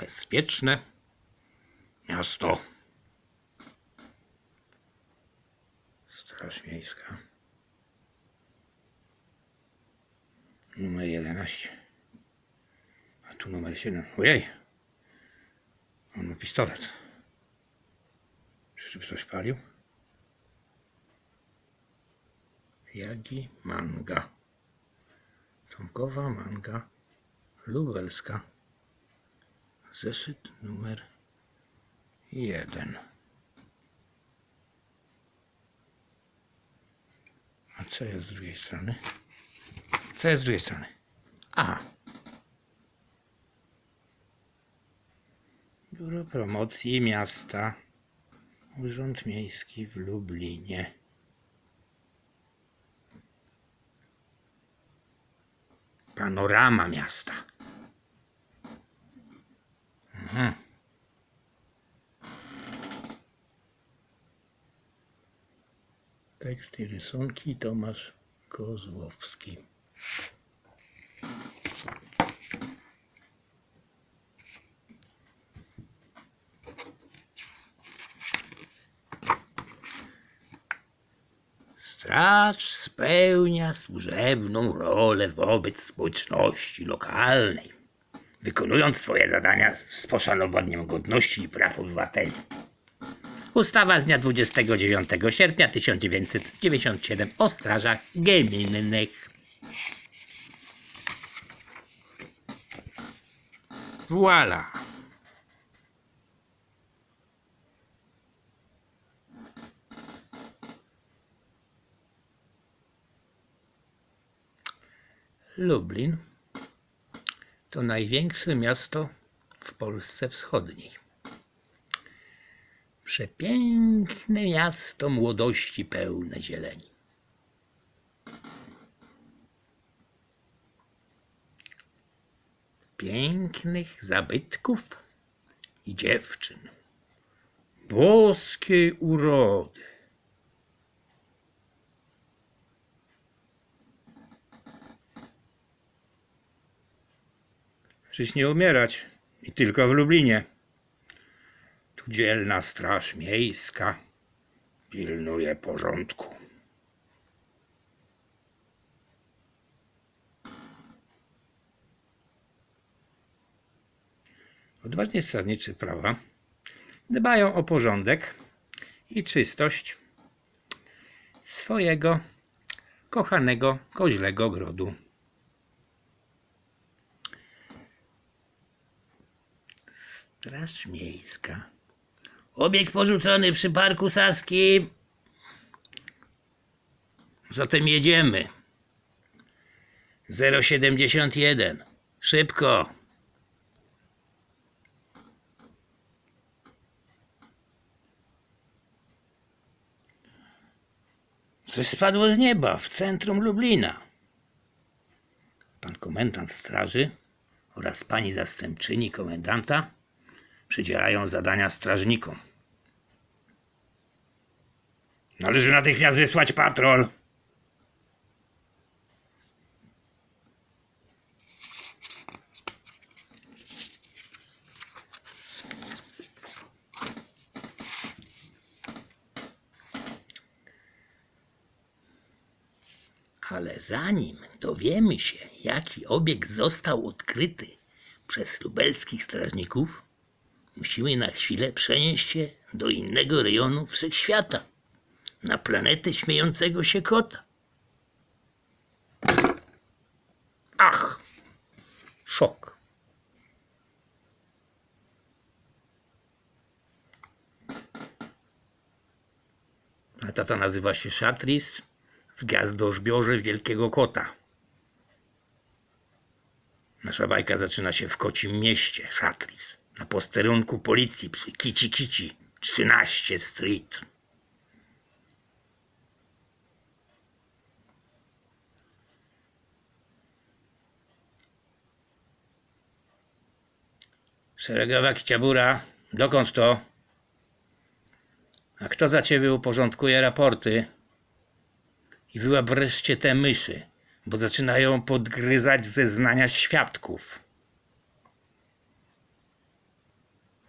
bezpieczne miasto. Straż Miejska. Numer 11. A tu numer 7. Ojej! On ma pistolet. Czyżby coś palił? Jagi manga. Tomkowa manga lubelska. Zeszyt numer jeden. A co jest z drugiej strony? Co jest z drugiej strony? Aha. Biuro Promocji Miasta. Urząd Miejski w Lublinie. Panorama miasta. Mhm. Tekst i rysunki Tomasz Kozłowski. Straż spełnia służebną rolę wobec społeczności lokalnej, wykonując swoje zadania z poszanowaniem godności i praw obywateli. Ustawa z dnia 29 sierpnia 1997 o strażach gminnych. Voila. Lublin to największe miasto w Polsce Wschodniej. Przepiękne miasto młodości pełne zieleni. Pięknych zabytków i dziewczyn. Boskiej urody. Czyś nie umierać i tylko w Lublinie. Tu dzielna straż miejska pilnuje porządku. Odważni strażnicy prawa dbają o porządek i czystość swojego kochanego koźlego ogrodu. Straż Miejska. Obiekt porzucony przy Parku Saskim. Zatem jedziemy. 071. Szybko. Coś spadło z nieba w centrum Lublina. Pan komendant straży oraz pani zastępczyni komendanta przydzielają zadania strażnikom. Należy natychmiast wysłać patrol. Ale zanim dowiemy się, jaki obiekt został odkryty przez lubelskich strażników, musimy na chwilę przenieść się do innego rejonu wszechświata, na planetę śmiejącego się kota. Ach! Szok. A tata nazywa się Szatris w gwiazdożbiorze Wielkiego Kota. Nasza bajka zaczyna się w kocim mieście, Szatris, na posterunku policji przy Kici Kici 13 Street. Szeregowa kiciabura, dokąd to? A kto za ciebie uporządkuje raporty? I wyłap wreszcie te myszy, bo zaczynają podgryzać zeznania świadków.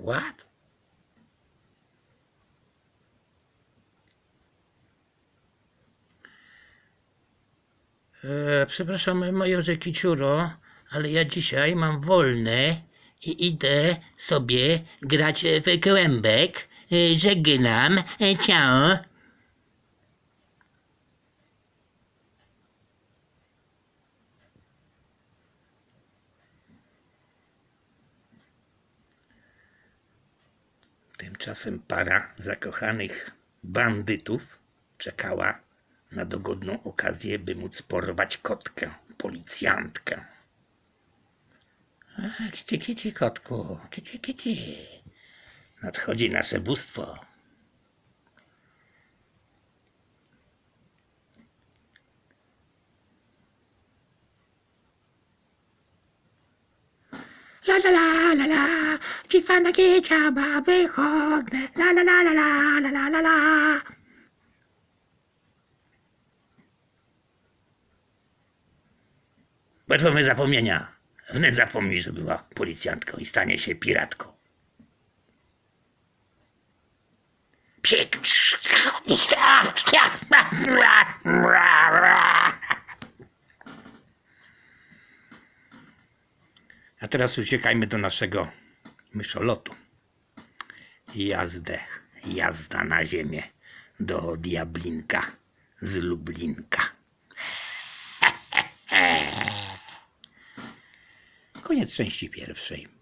What? E, przepraszam, majorze Kiciuro, ale ja dzisiaj mam wolne i idę sobie grać w kłębek. E, Żegnam, E, ciao. Tymczasem para zakochanych bandytów czekała na dogodną okazję, by móc porwać kotkę, policjantkę. A, Kici, kici, kotku, kici, kici. Nadchodzi nasze bóstwo. La la la la la, ci fanno che c'ha baby chodne. La la la la la la la la la. Łatwo zapomnienia. Wnet zapomni, że była policjantką i stanie się piratką. Psik. A teraz uciekajmy do naszego myszolotu. Jazdę, jazda na ziemię do Diablinka z Lublinka. Koniec części pierwszej.